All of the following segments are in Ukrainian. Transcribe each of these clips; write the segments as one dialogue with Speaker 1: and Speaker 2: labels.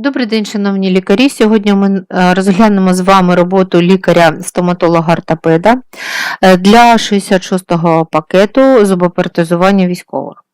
Speaker 1: Добрий день, шановні лікарі. Сьогодні ми е, розглянемо з вами роботу лікаря-стоматолога-ортопеда е, для 66-го пакету зубопротезування військових.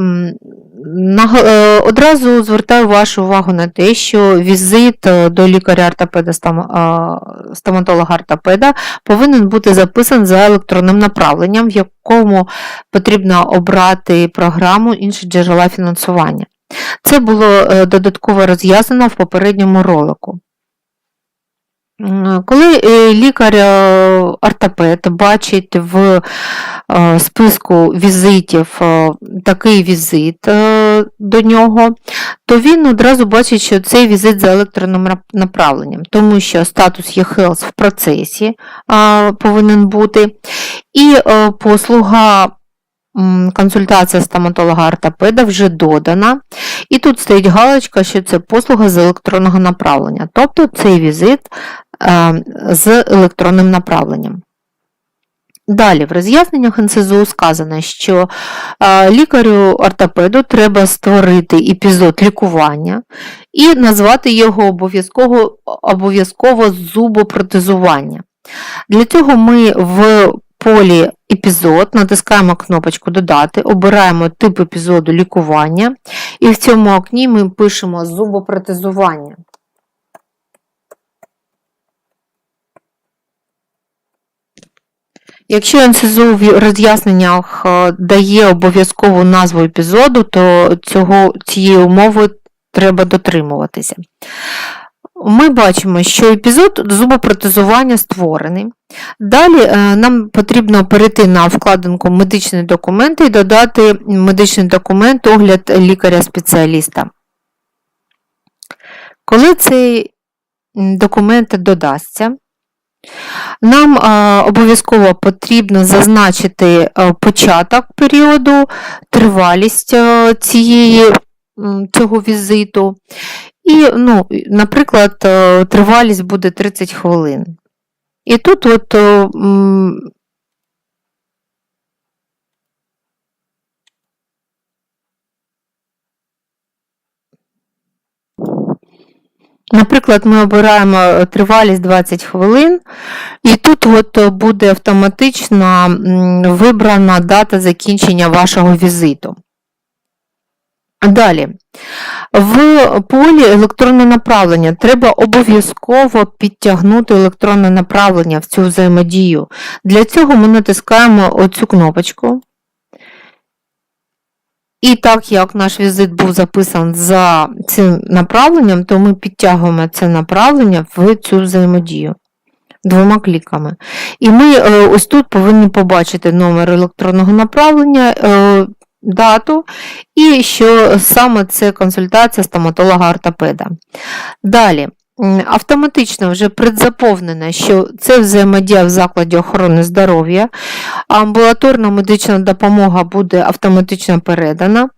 Speaker 1: Е, Одразу звертаю вашу увагу на те, що візит до лікаря-ортопеда стома- стоматолога-ортопеда повинен бути записан за електронним направленням, в якому потрібно обрати програму інші джерела фінансування. Це було е, додатково роз'яснено в попередньому ролику. Коли е, лікар-ортопед бачить в е, списку візитів е, такий візит е, до нього, то він одразу бачить, що цей візит за електронним направленням, тому що статус e-health в процесі е, повинен бути, і е, послуга консультація стоматолога-ортопеда вже додана. І тут стоїть галочка, що це послуга з електронного направлення, тобто цей візит е, з електронним направленням. Далі, в роз'ясненнях НСЗУ сказано, що е, лікарю-ортопеду треба створити епізод лікування і назвати його обов'язково, обов'язково зубопротезування. Для цього ми в полі епізод натискаємо кнопочку Додати, обираємо тип епізоду лікування, і в цьому окні ми пишемо зубопротезування. Якщо НСЗУ в роз'ясненнях е, дає обов'язкову назву епізоду, то цього, цієї умови треба дотримуватися. Ми бачимо, що епізод зубопротезування створений. Далі е, нам потрібно перейти на вкладинку Медичні документи і додати медичний документ огляд лікаря-спеціаліста. Коли цей документ додасться, нам е, обов'язково потрібно зазначити е, початок періоду, тривалість цієї, цього візиту. І, ну, наприклад, е, тривалість буде 30 хвилин. І тут от е, Наприклад, ми обираємо е, тривалість 20 хвилин, і тут от буде автоматично вибрана дата закінчення вашого візиту. Далі. В полі електронне направлення треба обов'язково підтягнути електронне направлення в цю взаємодію. Для цього ми натискаємо оцю кнопочку. І так як наш візит був записан за цим направленням, то ми підтягуємо це направлення в цю взаємодію двома кліками. І ми е, ось тут повинні побачити номер електронного направлення, е, дату, і що саме це консультація стоматолога-ортопеда. Далі. Автоматично вже предзаповнено, що це взаємодія в закладі охорони здоров'я, амбулаторна медична допомога буде автоматично передана.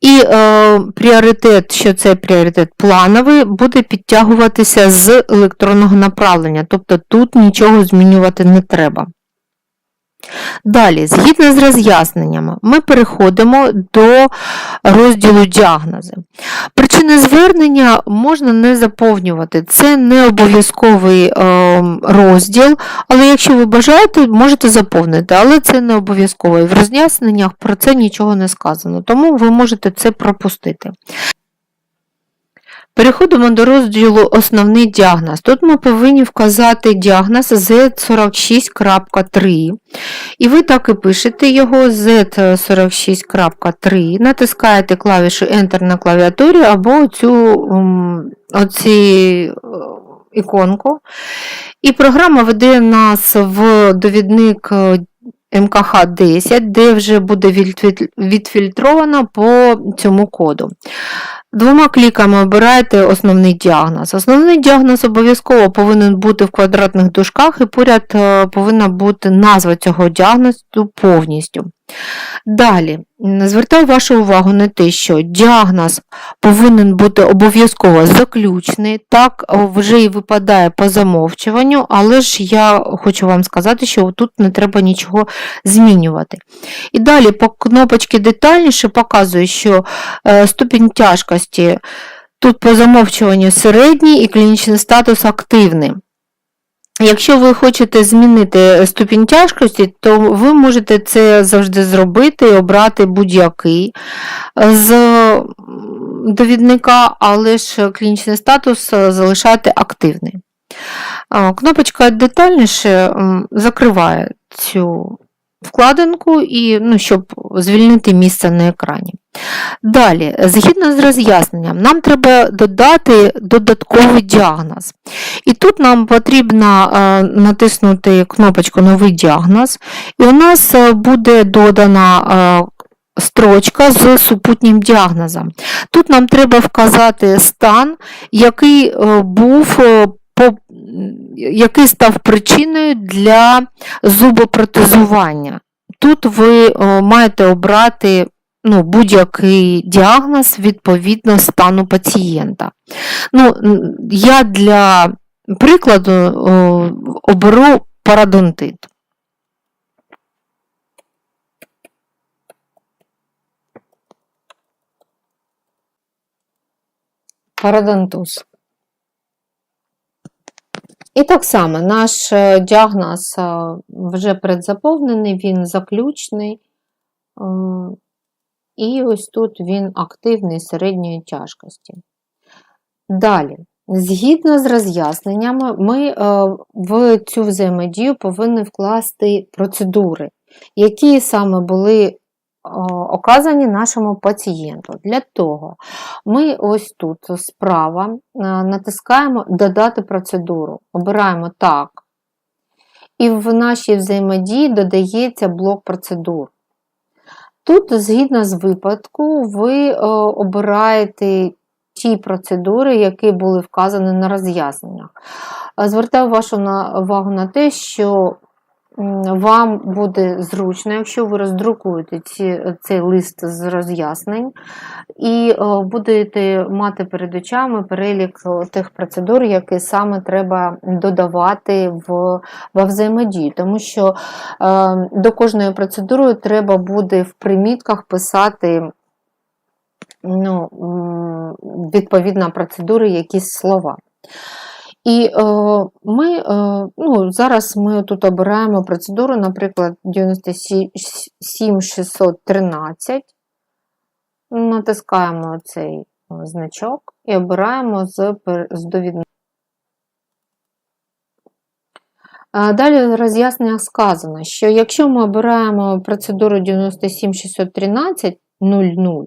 Speaker 1: І е, пріоритет, що це пріоритет плановий, буде підтягуватися з електронного направлення, тобто тут нічого змінювати не треба. Далі, згідно з роз'ясненнями, ми переходимо до розділу діагнози. Причини звернення можна не заповнювати, це не обов'язковий е, розділ, але якщо ви бажаєте, можете заповнити, але це не обов'язково. І в роз'ясненнях про це нічого не сказано, тому ви можете це пропустити. Переходимо до розділу Основний діагноз. Тут ми повинні вказати діагноз Z46.3. І ви так і пишете його Z46.3, натискаєте клавішу Enter на клавіатурі або цю оці, е, іконку. І програма веде нас в довідник е, МКХ 10, де вже буде відфільтровано по цьому коду. Двома кліками обираєте основний діагноз. Основний діагноз обов'язково повинен бути в квадратних дужках і поряд е, повинна бути назва цього діагнозу повністю. Далі, звертаю вашу увагу на те, що діагноз повинен бути обов'язково заключний, так вже і випадає по замовчуванню, але ж я хочу вам сказати, що тут не треба нічого змінювати. І далі по кнопочці детальніше показує, що е, ступінь тяжкості Тут по замовчуванню середній і клінічний статус активний. Якщо ви хочете змінити ступінь тяжкості, то ви можете це завжди зробити обрати будь-який з довідника, але ж клінічний статус е, залишати активний. Кнопочка детальніше закриває цю вкладинку, і, ну, щоб звільнити місце на екрані. Далі, згідно з роз'ясненням, нам треба додати додатковий діагноз. І тут нам потрібно е, натиснути кнопочку Новий діагноз, і у нас е, буде додана е, строчка з супутнім діагнозом. Тут нам треба вказати стан, який був. Який став причиною для зубопротезування. Тут ви е, маєте обрати ну, будь-який діагноз відповідно стану пацієнта. Ну, я для прикладу е, оберу парадонтит. Парадонтоз. І так само наш е, діагноз е, вже предзаповнений, він заключний. е, І ось тут він активний середньої тяжкості. Далі, згідно з роз'ясненнями, ми в цю взаємодію повинні вкласти процедури, які саме були оказані нашому пацієнту. Для того ми ось тут справа е, натискаємо Додати процедуру. Обираємо так. І в нашій взаємодії додається блок процедур. Тут, згідно з випадку, ви е, обираєте ті процедури, які були вказані на роз'ясненнях. Е, Звертаю вашу увагу на те, що вам буде зручно, якщо ви роздрукуєте ці, цей лист з роз'яснень, і е, будете мати перед очами перелік е, тих процедур, які саме треба додавати в, во взаємодію. Тому що е, до кожної процедури треба буде в примітках писати ну, відповідно процедури якісь слова. І е, ми е, ну, зараз ми тут обираємо процедуру, наприклад, 97613. Натискаємо цей е, значок і обираємо з, з довідника. А Далі в роз'ясненнях сказано, що якщо ми обираємо процедуру 97613 00,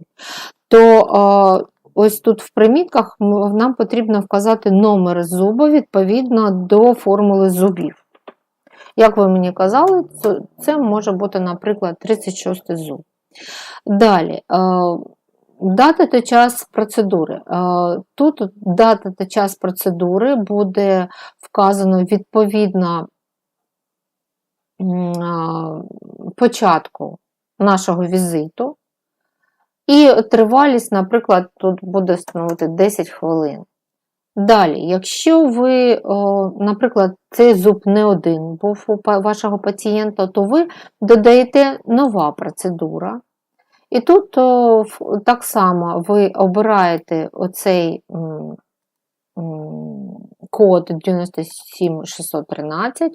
Speaker 1: то е, ось тут в примітках нам потрібно вказати номер зуба відповідно до формули зубів. Як ви мені казали, це, може бути, наприклад, 36 зуб. Далі, е, дата та час процедури. Е, Тут дата та час процедури буде вказано відповідно початку нашого візиту. І тривалість, наприклад, тут буде становити 10 хвилин. Далі, якщо ви, наприклад, цей зуб не один був у вашого пацієнта, то ви додаєте нова процедура. І тут так само ви обираєте оцей код 97613,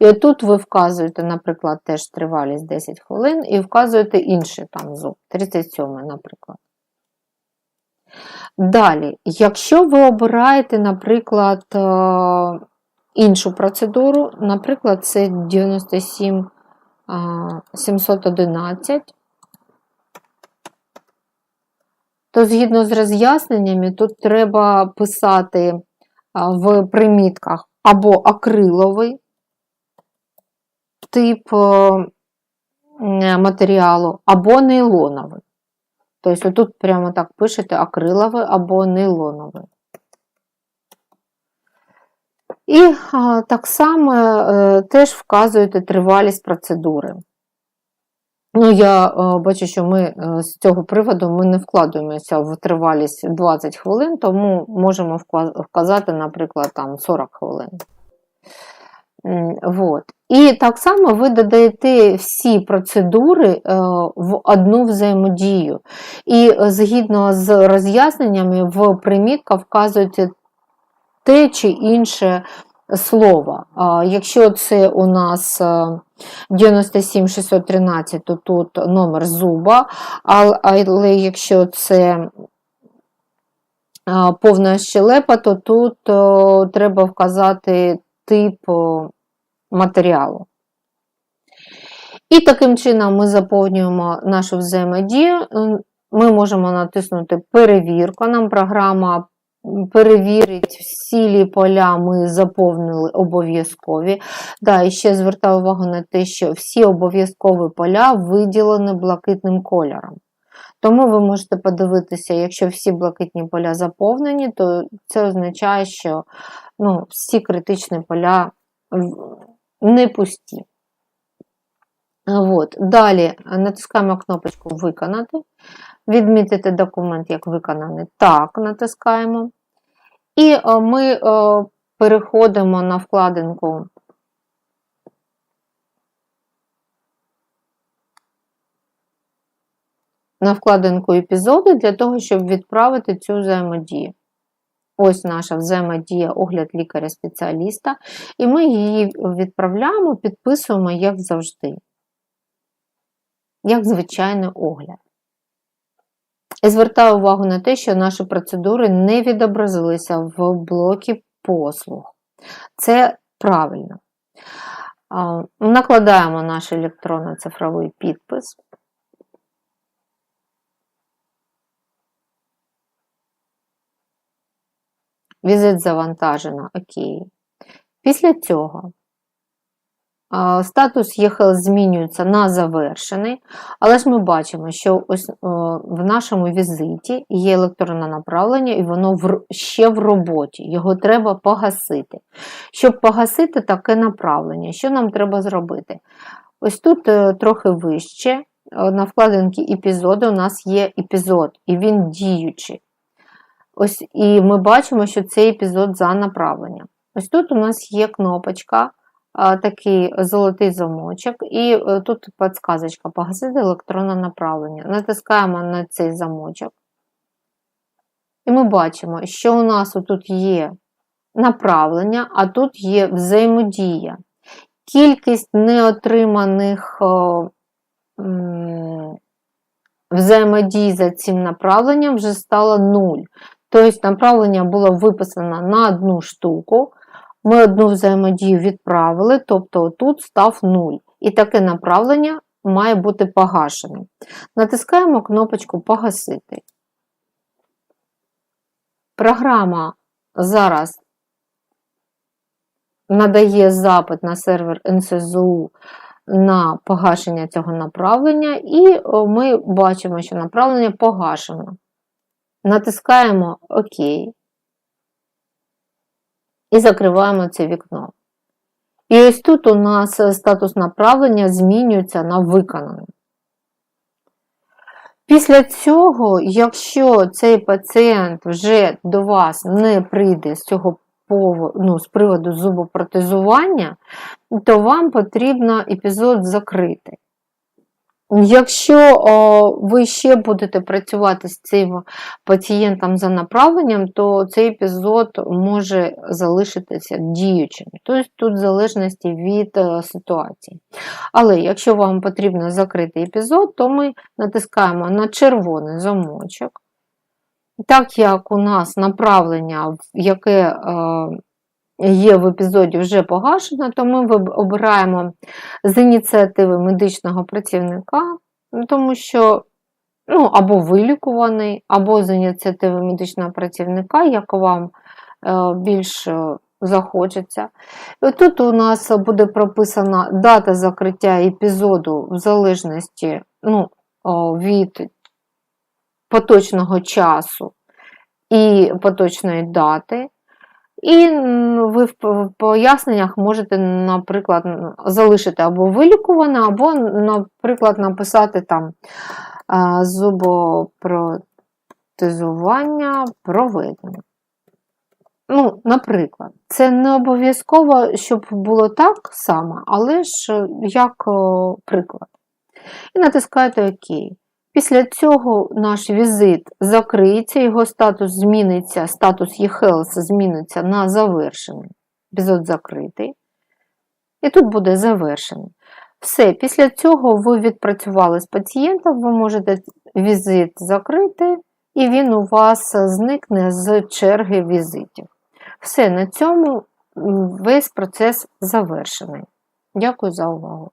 Speaker 1: і отут ви вказуєте, наприклад, теж тривалість 10 хвилин, і вказуєте інший там зуб, 37, наприклад. Далі, якщо ви обираєте, наприклад, е, іншу процедуру, наприклад, це 97 711, то згідно з роз'ясненнями, тут треба писати в примітках або акриловий тип е, матеріалу, або нейлоновий. Тобто тут прямо так пишете акриловий або нейлоновий. І так само е, теж вказуєте тривалість процедури. Ну, я е, бачу, що ми е, з цього приводу ми не вкладаємося в тривалість 20 хвилин, тому можемо вказати, наприклад, там 40 хвилин. Вот. І так само ви додаєте всі процедури е, в одну взаємодію. І згідно з роз'ясненнями, в примітках вказуєте те чи інше слово. Якщо це у нас е, 97613, то тут номер зуба, але якщо це повна щелепа, то тут треба вказати тип матеріалу. І таким чином ми заповнюємо нашу взаємодію. Ми можемо натиснути Перевірка. Нам програма перевірить всі поля ми заповнили обов'язкові. Да, і ще звертаю увагу на те, що всі обов'язкові поля виділені блакитним кольором. Тому ви можете подивитися, якщо всі блакитні поля заповнені, то це означає, що ну, всі критичні поля не пусті. От. Далі натискаємо кнопочку Виконати. Відмітити документ як виконаний. Так, натискаємо. І е, ми е, переходимо на вкладинку на вкладинку епізоди для того, щоб відправити цю взаємодію. Ось наша взаємодія, огляд лікаря-спеціаліста, і ми її відправляємо, підписуємо, як завжди, як звичайний огляд. І звертаю увагу на те, що наші процедури не відобразилися в блокі послуг. Це правильно. Накладаємо наш електронно-цифровий підпис. Візит завантажено. Окей. Після цього статус ЄХЛ змінюється на завершений, але ж ми бачимо, що ось в нашому візиті є електронне направлення, і воно ще в роботі. Його треба погасити. Щоб погасити таке направлення, що нам треба зробити? Ось тут е, трохи вище, е, на вкладинці епізоди, у нас є епізод, і він діючий. Ось і ми бачимо, що це епізод за направленням. Ось тут у нас є кнопочка, такий золотий замочок, і е, тут підсказочка погасити електронне направлення. Натискаємо на цей замочок. І ми бачимо, що у нас тут є направлення, а тут є взаємодія. Кількість неотриманих взаємодій за цим направленням вже стала 0. Тобто направлення було виписано на одну штуку. Ми одну взаємодію відправили, тобто тут став 0. І таке направлення має бути погашеним. Натискаємо кнопочку Погасити. Програма зараз надає запит на сервер НСЗУ на погашення цього направлення, і ми бачимо, що направлення погашено. Натискаємо ОК і закриваємо це вікно. І ось тут у нас статус направлення змінюється на виконаний. Після цього, якщо цей пацієнт вже до вас не прийде з цього ну, з приводу зубопротезування, то вам потрібно епізод закрити. Якщо о, ви ще будете працювати з цим пацієнтом за направленням, то цей епізод може залишитися діючим. Тобто тут в залежності від е, ситуації. Але якщо вам потрібно закрити епізод, то ми натискаємо на червоний замочок. Так як у нас направлення, яке е, є в епізоді вже погашено, то ми обираємо з ініціативи медичного працівника, тому що ну, або вилікуваний, або з ініціативи медичного працівника, як вам е, більш е, захочеться. Тут у нас буде прописана дата закриття епізоду в залежності ну, від поточного часу і поточної дати. І ви в поясненнях можете, наприклад, залишити або вилікуване, або, наприклад, написати там зубопротезування проведено. Ну, наприклад, це не обов'язково, щоб було так само, але ж як приклад. І натискаєте ОК. Після цього наш візит закриється, його статус зміниться, статус eHealth зміниться на завершений. Візит закритий. І тут буде завершений. Все, після цього ви відпрацювали з пацієнтом, ви можете візит закрити, і він у вас зникне з черги візитів. Все, на цьому весь процес завершений. Дякую за увагу.